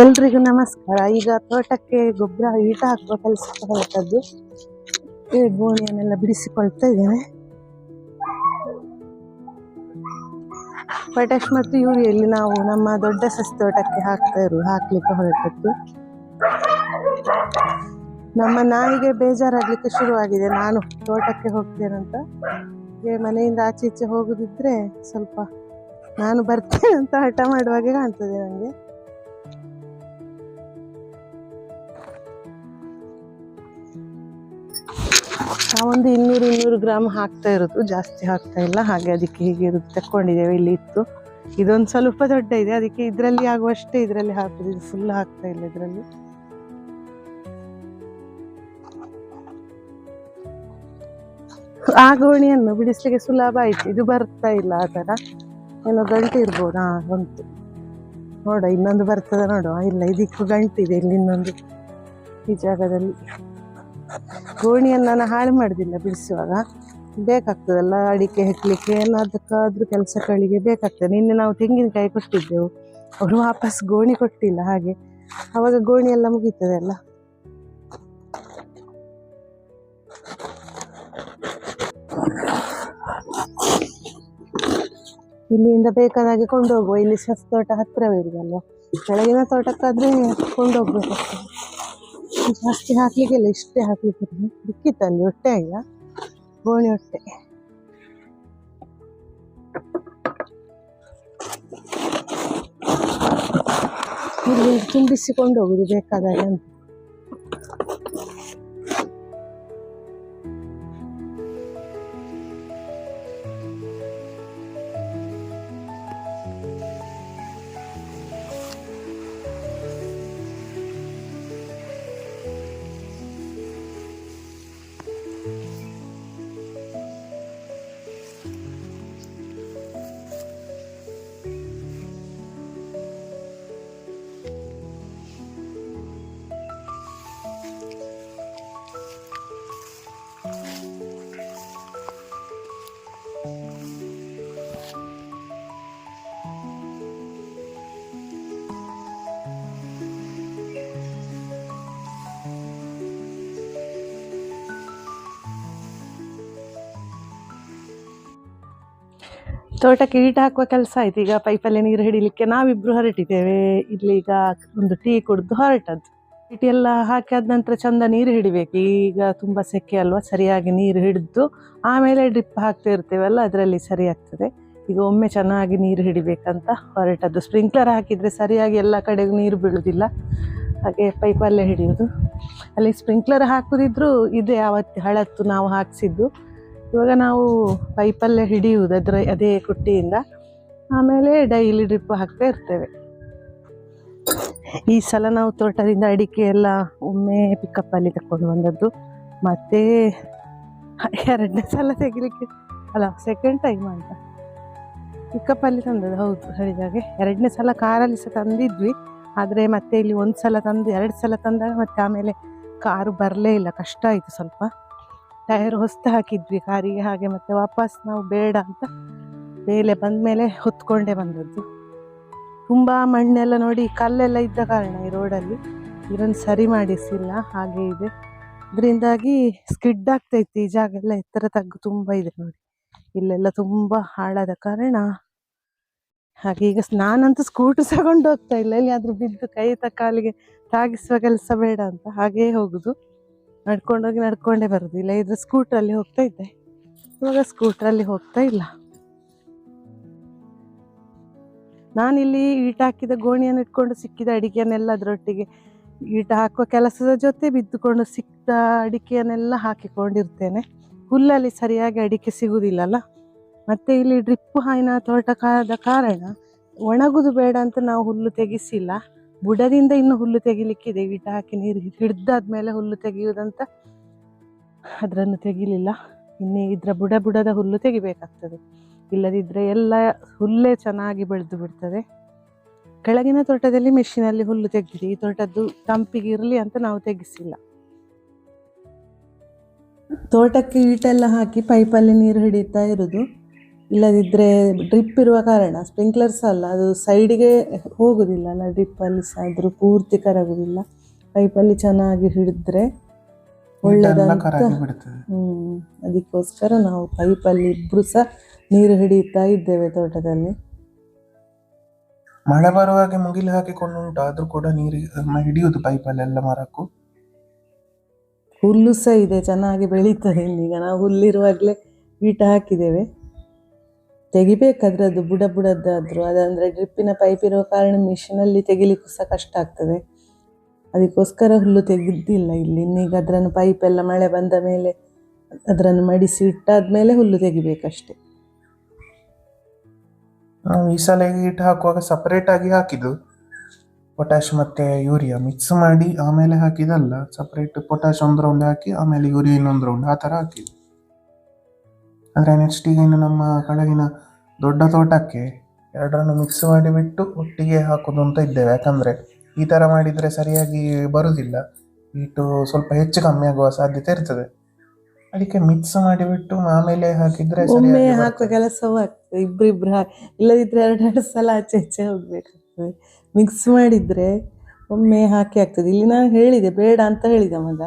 ಎಲ್ರಿಗೂ ನಮಸ್ಕಾರ. ಈಗ ತೋಟಕ್ಕೆ ಗೊಬ್ಬರ, ಈಟ ಹಾಕುವ ಕೆಲಸ ಹೊರಟದ್ದು ಈ ಗೋಣಿಯನ್ನೆಲ್ಲ ಬಿಡಿಸಿಕೊಳ್ತಾ ಇದ್ದೇನೆ. ಪೊಟ್ಯಾಶ್ ಮತ್ತು ಯೂರಿಯಲ್ಲಿ ನಾವು ನಮ್ಮ ದೊಡ್ಡ ಸಸಿ ತೋಟಕ್ಕೆ ಹಾಕ್ತಾ ಇರು ಹಾಕ್ಲಿಕ್ಕೆ ಹೊರಟದ್ದು. ನಮ್ಮ ನಾಯಿಗೆ ಬೇಜಾರಾಗ್ಲಿಕ್ಕೆ ಶುರುವಾಗಿದೆ. ನಾನು ತೋಟಕ್ಕೆ ಹೋಗ್ತೇನಂತ ಹೀಗೆ ಮನೆಯಿಂದ ಆಚೆ ಈಚೆ ಹೋಗುದಿದ್ರೆ ಸ್ವಲ್ಪ ನಾನು ಬರ್ತೇನೆ ಅಂತ ಹಠ ಮಾಡುವಾಗೆ ಕಾಣ್ತದೆ ನನಗೆ. ನಾವೊಂದು ಇನ್ನೂರು ಇನ್ನೂರು ಗ್ರಾಮ್ ಹಾಕ್ತಾ ಇರೋದು, ಜಾಸ್ತಿ ಹಾಕ್ತಾ ಇಲ್ಲ. ಹಾಗೆ ಅದಕ್ಕೆ ಹೀಗೆ ತಕ್ಕೊಂಡಿದ್ದೇವೆ, ಇಲ್ಲಿ ಇತ್ತು. ಇದೊಂದು ಸ್ವಲ್ಪ ದೊಡ್ಡ ಇದೆ, ಅದಕ್ಕೆ ಇದರಲ್ಲಿ ಆಗುವಷ್ಟೇ ಇದರಲ್ಲಿ ಹಾಕುದು. ಇದು ಫುಲ್ ಹಾಕ್ತಾ ಇಲ್ಲ ಇದರಲ್ಲಿ. ಆ ಗೋಣಿಯನ್ನು ಬಿಡಿಸ್ಲಿಕ್ಕೆ ಸುಲಭ ಆಯ್ತು. ಇದು ಬರ್ತಾ ಇಲ್ಲ ಆ ಥರ. ಏನೋ ಗಂಟು ಇರ್ಬೋದು? ಹಾ ಬಂತು ನೋಡ, ಇನ್ನೊಂದು ಬರ್ತದ ನೋಡುವ ಇಲ್ಲ, ಇದಕ್ಕೂ ಗಂಟಿದೆ ಇಲ್ಲಿ ಇನ್ನೊಂದು ಈ ಜಾಗದಲ್ಲಿ. ಗೋಣಿಯನ್ನು ನಾನು ಹಾಳು ಮಾಡೋದಿಲ್ಲ ಬಿಡಿಸುವಾಗ. ಬೇಕಾಗ್ತದಲ್ಲ ಅಡಿಕೆ ಹೆಕ್ಲಿಕ್ಕೆ, ಏನಾದಕ್ಕಾದರೂ ಕೆಲಸಗಳಿಗೆ ಬೇಕಾಗ್ತದೆ. ನಿನ್ನೆ ನಾವು ತೆಂಗಿನಕಾಯಿ ಕೊಟ್ಟಿದ್ದೆವು. ಅವರು ವಾಪಸ್ ಗೋಣಿ ಕೊಟ್ಟಿಲ್ಲ ಹಾಗೆ. ಅವಾಗ ಗೋಣಿ ಎಲ್ಲ ಮುಗೀತದೆ ಇಲ್ಲಿಂದ ಬೇಕಾದಾಗೆ ಕೊಂಡೋಗುವ. ಇಲ್ಲಿ ಸಸ್ ತೋಟ ಹತ್ತಿರವೇ ಇರುದಲ್ವ ಕೆಳಗಿನ ತೋಟಕ್ಕಾದ್ರೆ ಕೊಂಡೋಗ್ಬೇಕಾಗ್ತದೆ. ಜಾಸ್ತಿ ಹಾಕ್ಲಿಕ್ಕಿಲ್ಲ ಇಷ್ಟೇ ಹಾಕ್ಲಿಕ್ಕೆ ಬಿಕ್ಕಿತ್ತು ಅಲ್ಲಿ ಹೊಟ್ಟೆ ಇಲ್ಲ ಗೋಣಿ ಹೊಟ್ಟೆ. ಇಲ್ಲಿ ತುಂಬಿಸಿಕೊಂಡು ಹೋಗುದು ಬೇಕಾದಾಗ ತೋಟಕ್ಕೆ ಈಟ ಹಾಕುವ ಕೆಲಸ ಆಯ್ತು. ಈಗ ಪೈಪಲ್ಲಿ ನೀರು ಹಿಡಿಲಿಕ್ಕೆ ನಾವಿಬ್ರು ಹೊರಟಿದ್ದೇವೆ. ಇಲ್ಲಿ ಈಗ ಒಂದು ಟೀ ಕುಡಿದು ಹೊರಟದ್ದು. ಟೀ ಎಲ್ಲ ಹಾಕಿ ಆದ ನಂತರ ಚಂದ ನೀರು ಹಿಡಿಬೇಕು. ಈಗ ತುಂಬ ಸೆಕೆ ಅಲ್ವಾ? ಸರಿಯಾಗಿ ನೀರು ಹಿಡಿದು ಆಮೇಲೆ ಡ್ರಿಪ್ ಹಾಕ್ತಾ ಇರ್ತೇವಲ್ಲ, ಅದರಲ್ಲಿ ಸರಿ ಆಗ್ತದೆ ಈಗ ಒಮ್ಮೆ ಚೆನ್ನಾಗಿ ನೀರು ಹಿಡಿಬೇಕಂತ ಹೊರಟದ್ದು. ಸ್ಪ್ರಿಂಕ್ಲರ್ ಹಾಕಿದರೆ ಸರಿಯಾಗಿ ಎಲ್ಲ ಕಡೆಗೂ ನೀರು ಬೀಳುವುದಿಲ್ಲ. ಹಾಗೆ ಪೈಪಲ್ಲೇ ಹಿಡಿಯೋದು ಅಲ್ಲಿ ಸ್ಪ್ರಿಂಕ್ಲರ್ ಹಾಕುದಿದ್ರು ಇದೆ, ಅವತ್ತು ಹಳತ್ತು ನಾವು ಹಾಕ್ಸಿದ್ದು. ಇವಾಗ ನಾವು ಪೈಪಲ್ಲೆ ಹಿಡಿಯುವುದು, ಅದರ ಅದೇ ಕುಟ್ಟಿಯಿಂದ. ಆಮೇಲೆ ಡೈಲಿ ಡ್ರಿಪ್ ಹಾಕ್ತಾ ಇರ್ತೇವೆ. ಈ ಸಲ ನಾವು ತೋಟದಿಂದ ಅಡಿಕೆ ಎಲ್ಲ ಒಮ್ಮೆ ಪಿಕಪ್ಪಲ್ಲಿ ತಕೊಂಡು ಬಂದದ್ದು. ಮತ್ತೆ ಎರಡನೇ ಸಲ ತೆಗಿಲಿಕ್ಕೆ, ಅಲ್ಲ ಸೆಕೆಂಡ್ ಟೈಮ್ ಅಂತ. ಪಿಕಪ್ಪಲ್ಲಿ ತಂದದ್ದು, ಹೌದು ಹೇಳಿದಾಗೆ ಎರಡನೇ ಸಲ ಕಾರಲ್ಲಿ ಸಹ ತಂದಿದ್ವಿ. ಆದರೆ ಮತ್ತೆ ಇಲ್ಲಿ ಒಂದು ಸಲ ತಂದು, ಎರಡು ಸಲ ತಂದಾಗ ಮತ್ತೆ ಆಮೇಲೆ ಕಾರು ಬರಲೇ ಇಲ್ಲ, ಕಷ್ಟ ಆಯಿತು ಸ್ವಲ್ಪ. ಟೈರ್ ಹೊಸ್ತು ಹಾಕಿದ್ವಿ, ಕಾರಿಗೆ ಹಾಗೆ ಮತ್ತೆ ವಾಪಸ್ ನಾವು ಬೇಡ ಅಂತ ಮೇಲೆ ಬಂದ ಮೇಲೆ ಹೊತ್ಕೊಂಡೇ ಬಂದದ್ದು. ತುಂಬ ಮಣ್ಣೆಲ್ಲ ನೋಡಿ ಕಲ್ಲೆಲ್ಲ ಇದ್ದ ಕಾರಣ ಈ ರೋಡಲ್ಲಿ. ಇದನ್ನು ಸರಿ ಮಾಡಿಸಿಲ್ಲ, ಹಾಗೆ ಇದೆ. ಇದರಿಂದಾಗಿ ಸ್ಕಿಡ್ ಆಗ್ತೈತಿ, ಈ ಜಾಗ ಎಲ್ಲ ಎತ್ತರ ತಗ್ಗು ತುಂಬ ಇದೆ ನೋಡಿ. ಇಲ್ಲೆಲ್ಲ ತುಂಬ ಹಾಳಾದ ಕಾರಣ. ಹಾಗೆ ಈಗ ನಾನಂತೂ ಸ್ಕೂಟರ್ ತಗೊಂಡು ಹೋಗ್ತಾ ಇಲ್ಲ, ಎಲ್ಲಿಯಾದ್ರೂ ಬಿದ್ದು ಕೈ ಕಾಲಿಗೆ ತಾಗಿಸುವ ಕೆಲಸ ಬೇಡ ಅಂತ ಹಾಗೇ ಹೋಗುದು. ನಡ್ಕೊಂಡೋಗಿ ನಡ್ಕೊಂಡೇ ಬರೋದು. ಇಲ್ಲ, ಇದ್ರೆ ಸ್ಕೂಟ್ರಲ್ಲಿ ಹೋಗ್ತಾ ಇದ್ದೆ. ಇವಾಗ ಸ್ಕೂಟ್ರಲ್ಲಿ ಹೋಗ್ತಾ ಇಲ್ಲ. ನಾನಿಲ್ಲಿ ಈಟ ಹಾಕಿದ ಗೋಣಿಯನ್ನು ಇಟ್ಕೊಂಡು ಸಿಕ್ಕಿದ ಅಡಿಕೆಯನ್ನೆಲ್ಲ ಅದರೊಟ್ಟಿಗೆ ಈಟ ಹಾಕುವ ಕೆಲಸದ ಜೊತೆ ಬಿದ್ದುಕೊಂಡು ಸಿಕ್ಕಿದ ಅಡಿಕೆಯನ್ನೆಲ್ಲ ಹಾಕಿಕೊಂಡಿರ್ತೇನೆ. ಹುಲ್ಲಲ್ಲಿ ಸರಿಯಾಗಿ ಅಡಿಕೆ ಸಿಗುವುದಿಲ್ಲಲ್ಲ ಮತ್ತೆ ಇಲ್ಲಿ ಡ್ರಿಪ್ ಹಾಯಿನ ತೋಟಕಾದ ಕಾರಣ ಒಣಗುದು ಬೇಡ ಅಂತ ನಾವು ಹುಲ್ಲು ತೆಗಿಸಿಲ್ಲ. ಬುಡದಿಂದ ಇನ್ನು ಹುಲ್ಲು ತೆಗಿಲಿಕ್ಕಿದೆ ಈಟ ಹಾಕಿ ನೀರು ಹಿಡ್ದಾದ್ಮೇಲೆ ಹುಲ್ಲು ತೆಗೆಯುವುದಂತ ಅದರನ್ನು ತೆಗಿಲಿಲ್ಲ. ಇನ್ನೇ ಇದ್ರ ಬುಡ ಬುಡದ ಹುಲ್ಲು ತೆಗಿಬೇಕಾಗ್ತದೆ. ಇಲ್ಲದಿದ್ದರೆ ಎಲ್ಲ ಹುಲ್ಲೇ ಚೆನ್ನಾಗಿ ಬೆಳೆದು ಬಿಡ್ತದೆ. ಕೆಳಗಿನ ತೋಟದಲ್ಲಿ ಮೆಷಿನಲ್ಲಿ ಹುಲ್ಲು ತೆಗೆದಿದೆ. ಈ ತೋಟದ್ದು ತಂಪಿಗೆ ಇರಲಿ ಅಂತ ನಾವು ತೆಗೆಸಿಲ್ಲ. ತೋಟಕ್ಕೆ ಈಟೆಲ್ಲ ಹಾಕಿ ಪೈಪಲ್ಲಿ ನೀರು ಹಿಡಿತಾ ಇರೋದು. ಇಲ್ಲದಿದ್ದರೆ ಡ್ರಿಪ್ ಇರುವ ಕಾರಣ ಸ್ಪ್ರಿಂಕ್ಲರ್ಸ್ ಅಲ್ಲ ಅದು ಸೈಡಿಗೆ ಹೋಗೋದಿಲ್ಲ. ಅಲ್ಲ ಡ್ರಿಪ್ಪಲ್ಲಿ ಸಹ ಆದರೂ ಪೂರ್ತಿ ಕರಗುವುದಿಲ್ಲ ಪೈಪಲ್ಲಿ ಚೆನ್ನಾಗಿ ಹಿಡಿದ್ರೆ ಒಳ್ಳೆಯದಂತ ಹ್ಞೂ ಅದಕ್ಕೋಸ್ಕರ ನಾವು ಪೈಪಲ್ಲಿ ಇಬ್ಬರು ಸಹ ನೀರು ಹಿಡಿಯುತ್ತಾ ಇದ್ದೇವೆ ತೋಟದಲ್ಲಿ. ಮಳೆ ಬರುವಾಗೆ ಮುಗಿಲು ಹಾಕಿಕೊಂಡು ಉಂಟು ಆದ್ರೂ ಕೂಡ ನೀರು ಹಿಡಿಯುದು ಪೈಪಲ್ಲೆಲ್ಲ ಮರಕ್ಕೂ. ಹುಲ್ಲು ಸಹ ಇದೆ ಚೆನ್ನಾಗಿ ಬೆಳೀತದೆ. ಈಗ ನಾವು ಹುಲ್ಲಿರುವಾಗಲೇ ಈಟ ಹಾಕಿದ್ದೇವೆ. ತೆಗಿಬೇಕಾದ್ರೆ ಅದು ಬುಡ ಬುಡದ್ದಾದ್ರು. ಅದಂದ್ರೆ ಡ್ರಿಪ್ಪಿನ ಪೈಪ್ ಇರೋ ಕಾರಣ ಮಿಷಿನಲ್ಲಿ ತೆಗಿಲಿಕ್ಕೂ ಸಹ ಕಷ್ಟ ಆಗ್ತದೆ. ಅದಕ್ಕೋಸ್ಕರ ಹುಲ್ಲು ತೆಗೆದಿಲ್ಲ ಇಲ್ಲಿ. ಇನ್ನೀಗ ಅದರನ್ನು ಪೈಪ್ ಎಲ್ಲ ಮಳೆ ಬಂದ ಮೇಲೆ ಅದನ್ನು ಮಡಿಸಿ ಇಟ್ಟಾದ್ಮೇಲೆ ಹುಲ್ಲು ತೆಗಿಬೇಕಷ್ಟೆ. ನಾವು ಈ ಸಲ ಹಿಟ್ಟು ಹಾಕುವಾಗ ಸಪರೇಟ್ ಆಗಿ ಹಾಕಿದ್ದು ಪೊಟ್ಯಾಶ್ ಮತ್ತೆ ಯೂರಿಯಾ ಮಿಕ್ಸ್ ಮಾಡಿ ಆಮೇಲೆ ಹಾಕಿದಲ್ಲ ಸಪರೇಟ್ ಪೊಟ್ಯಾಶ್ ಒಂದು ರೌಂಡ್ ಹಾಕಿ, ಆಮೇಲೆ ಯೂರಿಯಾ ಇನ್ನೊಂದು ರೌಂಡ್ ಆ ಥರ ಹಾಕಿದ್ದು. ಅಂದರೆ ನೆಕ್ಸ್ಟ್ ಈಗ ಇನ್ನು ನಮ್ಮ ಕೆಳಗಿನ ದೊಡ್ಡ ತೋಟಕ್ಕೆ ಎರಡರನ್ನು ಮಿಕ್ಸ್ ಮಾಡಿಬಿಟ್ಟು ಒಟ್ಟಿಗೆ ಹಾಕೋದು ಅಂತ ಇದ್ದೇವೆ. ಯಾಕಂದರೆ ಈ ಥರ ಮಾಡಿದರೆ ಸರಿಯಾಗಿ ಬರುವುದಿಲ್ಲ ಇಟ್ಟು ಸ್ವಲ್ಪ ಹೆಚ್ಚು ಕಮ್ಮಿ ಆಗುವ ಸಾಧ್ಯತೆ ಇರ್ತದೆ. ಅದಕ್ಕೆ ಮಿಕ್ಸ್ ಮಾಡಿಬಿಟ್ಟು ಆಮೇಲೆ ಹಾಕಿದ್ರೆ ಒಮ್ಮೆ ಹಾಕುವ. ಕೆಲಸವೂ ಆಗ್ತದೆ. ಇಬ್ರಿಬ್ರು ಹಾ ಇಲ್ಲದಿದ್ದರೆ ಎರಡೆರಡು ಸಲ ಆಚೆ ಆಚೆ ಹೋಗ್ಬೇಕಾಗ್ತದೆ. ಮಿಕ್ಸ್ ಮಾಡಿದರೆ ಒಮ್ಮೆ ಹಾಕಿ ಆಗ್ತದೆ. ಇಲ್ಲಿ ನಾನು ಹೇಳಿದೆ ಬೇಡ ಅಂತ ಹೇಳಿದೆ ಮಗ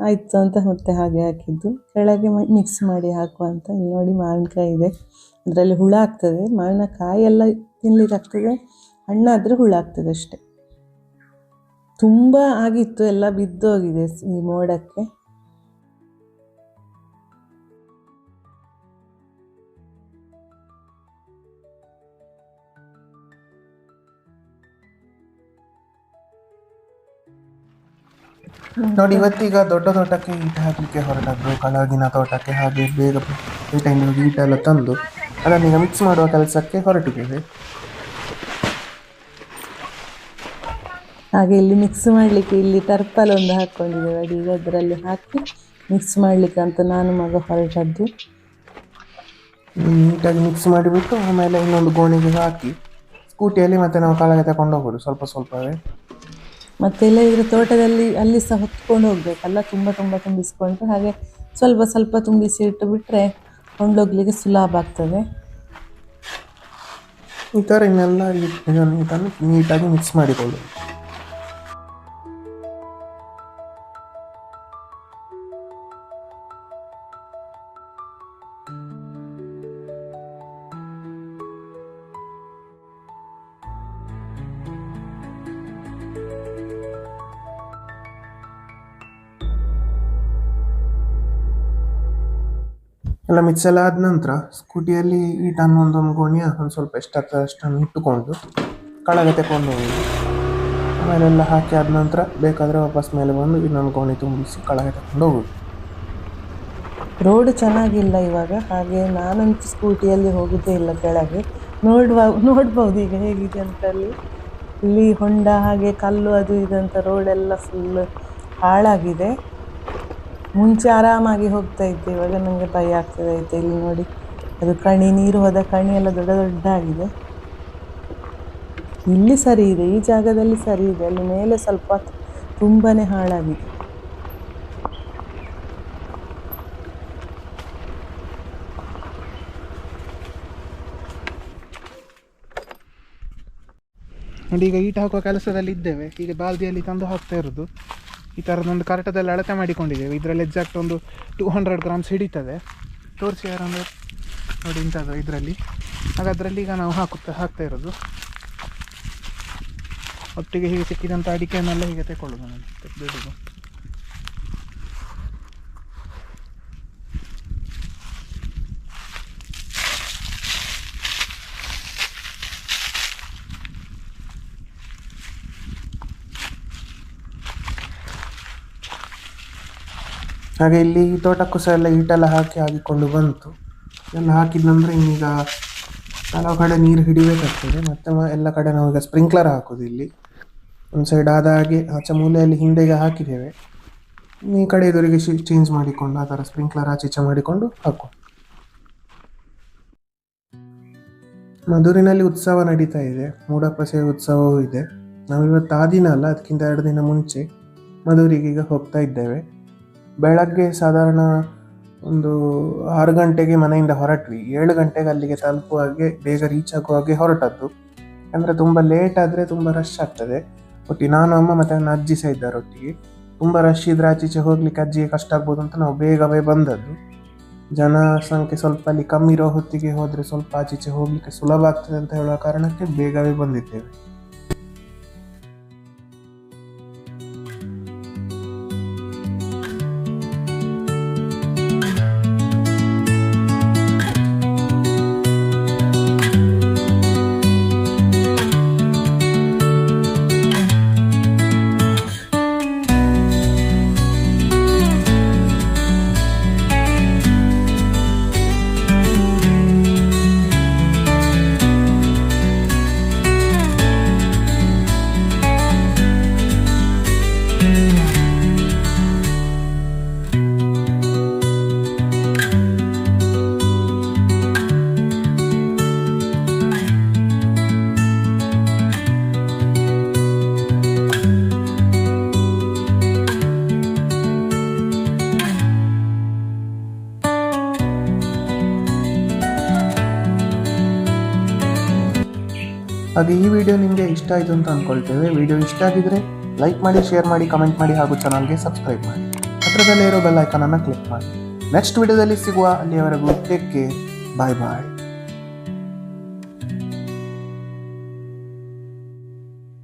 ಆಯ್ತು ಅಂತ ಮತ್ತೆ ಹಾಗೆ ಹಾಕಿದ್ದು. ಕೆಳಗೆ ಮಿಕ್ಸ್ ಮಾಡಿ ಹಾಕುವ ಅಂತ. ಇಲ್ಲಿ ನೋಡಿ ಮಾವಿನಕಾಯಿ ಇದೆ. ಅದರಲ್ಲಿ ಹುಳ ಆಗ್ತದೆ. ಮಾವಿನಕಾಯಿ ಎಲ್ಲ ತಿನ್ಲಿಕ್ಕೆ ಆಗ್ತದೆ ಹಣ್ಣಾದರೆ ಹುಳ ಆಗ್ತದೆ ಅಷ್ಟೆ. ತುಂಬ ಆಗಿತ್ತು. ಎಲ್ಲ ಬಿದ್ದೋಗಿದೆ ಈ ಮೋಡಕ್ಕೆ. ನೋಡಿ ಇವತ್ತೀಗ ದೊಡ್ಡ ತೋಟಕ್ಕೆ ಈಟ ಹಾಕಲಿಕ್ಕೆ ಹೊರಟದ್ದು ಕಳಗಿನ ತೋಟಕ್ಕೆ ಹಾಗೆ ಬೇಗ ಈ ಟೈಮಿಗೆ ಈಟ ಎಲ್ಲ ತಂದು ಅದನ್ನೀಗ ಮಿಕ್ಸ್ ಮಾಡುವ ಕೆಲಸಕ್ಕೆ ಹೊರಟಿದ್ದೇವೆ. ಹಾಗೆ ಇಲ್ಲಿ ಮಿಕ್ಸ್ ಮಾಡಲಿಕ್ಕೆ ಇಲ್ಲಿ ಟರ್ಪಲ್ ಒಂದು ಹಾಕ್ಕೊಂಡಿದ್ದೇವೆ ಅಡಿ ಈಗ ಅದರಲ್ಲಿ ಹಾಕಿ ಮಿಕ್ಸ್ ಮಾಡಲಿಕ್ಕೆ ಅಂತ ನಾನು ಮಗ ಹೊರಟದ್ದು. ನೀಟಾಗಿ ಮಿಕ್ಸ್ ಮಾಡಿಬಿಟ್ಟು ಆಮೇಲೆ ಇನ್ನೊಂದು ಗೋಣಿಗೆ ಹಾಕಿ ಸ್ಕೂಟಿಯಲ್ಲಿ ಮತ್ತೆ ನಾವು ಕಾಳಗೆ ತಗೊಂಡು ಹೋಗೋದು ಸ್ವಲ್ಪ ಸ್ವಲ್ಪವೇ. ಮತ್ತೆ ಇಲ್ಲದಿದ್ರೆ ತೋಟದಲ್ಲಿ ಅಲ್ಲಿ ಸಹ ಹೊತ್ಕೊಂಡು ಹೋಗ್ಬೇಕಲ್ಲ, ತುಂಬ ತುಂಬ ತುಂಬಿಸ್ಕೊಂಡು. ಹಾಗೆ ಸ್ವಲ್ಪ ಸ್ವಲ್ಪ ತುಂಬಿಸಿ ಇಟ್ಟು ಬಿಟ್ಟರೆ ಕೊಂಡೋಗ್ಲಿಕ್ಕೆ ಸುಲಭ ಆಗ್ತದೆ. ಈ ಥರ ಇನ್ನೆಲ್ಲ ನೀಟಾಗಿ ಮಿಕ್ಸ್ ಮಾಡಿಕೊಳ್ಳು. ಎಲ್ಲ ಮಿಕ್ಸ್ ಎಲ್ಲ ಆದ ನಂತರ ಸ್ಕೂಟಿಯಲ್ಲಿ ಈಟನ್ನು ಒಂದೊಂದು ಗೋಣಿಯ ಒಂದು ಸ್ವಲ್ಪ ಎಷ್ಟಾಗ್ತದೆ ಅಷ್ಟನ್ನು ಇಟ್ಟುಕೊಂಡು ಕೆಳಗೆ ತಗೊಂಡು ಹೋಗಿ. ಆಮೇಲೆಲ್ಲ ಹಾಕಿ ಆದ ನಂತರ ಬೇಕಾದರೆ ವಾಪಸ್ ಮೇಲೆ ಬಂದು ಇನ್ನೊಂದು ಗೋಣಿ ತುಂಬಿಸಿ ಕೆಳಗೆ ತಗೊಂಡು ಹೋಗೋದು. ರೋಡ್ ಚೆನ್ನಾಗಿಲ್ಲ ಇವಾಗ, ಹಾಗೆ ನಾನಂತೂ ಸ್ಕೂಟಿಯಲ್ಲಿ ಹೋಗುತ್ತೇ ಇಲ್ಲ ಕೆಳಗೆ. ನೋಡುವ, ನೋಡ್ಬೋದು ಈಗ ಹೇಗಿದೆ ಅಂತ ಅಲ್ಲಿ. ಇಲ್ಲಿ ಹೊಂಡ ಹಾಗೆ ಕಲ್ಲು ಅದು ಇದಂಥ ಅಂತ ರೋಡೆಲ್ಲ ಫುಲ್ ಹಾಳಾಗಿದೆ. ಮುಂಚೆ ಆರಾಮಾಗಿ ಹೋಗ್ತಾ ಇದ್ದೆ. ಇವಾಗ ನನಗೆ ಭಯ ಆಗ್ತದೆ ಐತೆ ಇಲ್ಲಿ ನೋಡಿ, ಅದು ಕಣಿ, ನೀರು ಹೋದ ಕಣಿ ಎಲ್ಲ ದೊಡ್ಡ ದೊಡ್ಡ ಆಗಿದೆ ಇಲ್ಲಿ ಸರಿ ಇದೆ, ಈ ಜಾಗದಲ್ಲಿ ಸರಿ ಇದೆ. ಅಲ್ಲಿ ಮೇಲೆ ಸ್ವಲ್ಪ ತುಂಬಾನೇ ಹಾಳಾಗಿದೆ. ನೋಡಿ, ಈಗ ಈಟ ಹಾಕುವ ಕೆಲಸದಲ್ಲಿ ಇದ್ದೇವೆ. ಈಗ ಬಾಲ್ದಿಯಲ್ಲಿ ತಂದು ಹಾಕ್ತಾ ಇರೋದು. ಈ ಥರದೊಂದು ಕರೆಟದಲ್ಲಿ ಅಳತೆ ಮಾಡಿಕೊಂಡಿದ್ದೇವೆ. ಇದರಲ್ಲಿ ಎಕ್ಸಾಕ್ಟ್ ಒಂದು ಟೂ ಹಂಡ್ರೆಡ್ ಗ್ರಾಮ್ಸ್ ಹಿಡಿತದೆ. ತೋರಿಸಿ ಯಾರಂದ್ರೆ ನೋಡಿ ಇಂಥದ್ದು ಇದರಲ್ಲಿ. ಹಾಗಾದ್ರಲ್ಲಿ ಈಗ ನಾವು ಹಾಕುತ್ತಾ, ಹಾಕ್ತಾ ಇರೋದು. ಒಟ್ಟಿಗೆ ಹೀಗೆ ಸಿಕ್ಕಿದಂಥ ಅಡಿಕೆಯನ್ನೆಲ್ಲ ಹೀಗೆ ತೆಗೊಳ್ಳೋದು ನಾನು. ಬಿಡೋದು ಹಾಗೆ ಇಲ್ಲಿ ತೋಟಕ್ಕೂ ಸಹ ಎಲ್ಲ ಈಟೆಲ್ಲ ಹಾಕಿ ಹಾಕಿಕೊಂಡು ಬಂತು. ಎಲ್ಲ ಹಾಕಿದ್ನಂದ್ರೆ ಈಗ ಹಲವು ಕಡೆ ನೀರು ಹಿಡಿಬೇಕಾಗ್ತದೆ. ಮತ್ತೆ ಎಲ್ಲ ಕಡೆ ನಾವು ಈಗ ಸ್ಪ್ರಿಂಕ್ಲರ್ ಹಾಕೋದು ಇಲ್ಲಿ. ಒಂದು ಸೈಡ್ ಆದ ಹಾಗೆ ಆಚೆ ಮೂಲೆಯಲ್ಲಿ ಹಿಂದೆಗೆ ಹಾಕಿದ್ದೇವೆ. ಈ ಕಡೆ ಎದುರಿಗೆ ಚೇಂಜ್ ಮಾಡಿಕೊಂಡು ಆ ಥರ ಸ್ಪ್ರಿಂಕ್ಲರ್ ಆಚೆ ಈಚೆ ಮಾಡಿಕೊಂಡು ಹಾಕು ಮಧುರಿನಲ್ಲಿ ಉತ್ಸವ ನಡೀತಾ ಇದೆ. ಮೂಡಪಸೆ ಉತ್ಸವವೂ ಇದೆ. ನಾವಿವತ್ತು ಆ ದಿನ ಅಲ್ಲ, ಅದಕ್ಕಿಂತ ಎರಡು ದಿನ ಮುಂಚೆ ಮಧುರಿಗೆ ಈಗ ಹೋಗ್ತಾ ಇದ್ದೇವೆ. ಬೆಳಗ್ಗೆ ಸಾಧಾರಣ ಒಂದು ಆರು ಗಂಟೆಗೆ ಮನೆಯಿಂದ ಹೊರಟ್ವಿ. ಏಳು ಗಂಟೆಗೆ ಅಲ್ಲಿಗೆ ತಲುಪುವ ಹಾಗೆ ಬೇಗ ರೀಚ್ ಆಗುವ ಹಾಗೆ ಹೊರಟದ್ದು. ಅಂದರೆ ತುಂಬ ಲೇಟ್ ಆದರೆ ತುಂಬ ರಶ್ ಆಗ್ತದೆ. ಒಟ್ಟಿಗೆ ನಾನು, ಅಮ್ಮ ಮತ್ತು ನನ್ನ ಅಜ್ಜಿ ಸಹ ಇದ್ದಾರೆ ಒಟ್ಟಿಗೆ. ತುಂಬ ರಶ್ ಇದ್ರೆ ಆಚೀಚೆ ಹೋಗ್ಲಿಕ್ಕೆ ಅಜ್ಜಿಗೆ ಕಷ್ಟ ಆಗ್ಬೋದು ಅಂತ ನಾವು ಬೇಗವೇ ಬಂದದ್ದು. ಜನಸಂಖ್ಯೆ ಸ್ವಲ್ಪ ಅಲ್ಲಿ ಕಮ್ಮಿ ಇರೋ ಹೊತ್ತಿಗೆ ಹೋದರೆ ಸ್ವಲ್ಪ ಆಚೀಚೆ ಹೋಗ್ಲಿಕ್ಕೆ ಸುಲಭ ಆಗ್ತದೆ ಅಂತ ಹೇಳುವ ಕಾರಣಕ್ಕೆ ಬೇಗವೇ ಬಂದಿದ್ದೇವೆ. ಹಾಗೆ ಈ ವಿಡಿಯೋ ನಿಮಗೆ ಇಷ್ಟ ಆಯಿತು ಅಂತ ಅಂದ್ಕೊಳ್ತೇವೆ ವಿಡಿಯೋ ಇಷ್ಟ ಆಗಿದ್ರೆ ಲೈಕ್ ಮಾಡಿ ಶೇರ್ ಮಾಡಿ ಕಮೆಂಟ್ ಮಾಡಿ ಹಾಗೂ ಚಾನಲ್ಗೆ ಸಬ್ಸ್ಕ್ರೈಬ್ ಮಾಡಿ. ಹತ್ರದಲ್ಲೇ ಇರೋ ಬೆಲ್ ಐಕಾನನ್ನು ಕ್ಲಿಕ್ ಮಾಡಿ. ನೆಕ್ಸ್ಟ್ ವಿಡಿಯೋದಲ್ಲಿ ಸಿಗುವ ಅಲ್ಲಿಯವರೆಗೂ ಟೇಕ್ ಕೇರ್ ಬಾಯ್ ಬಾಯ್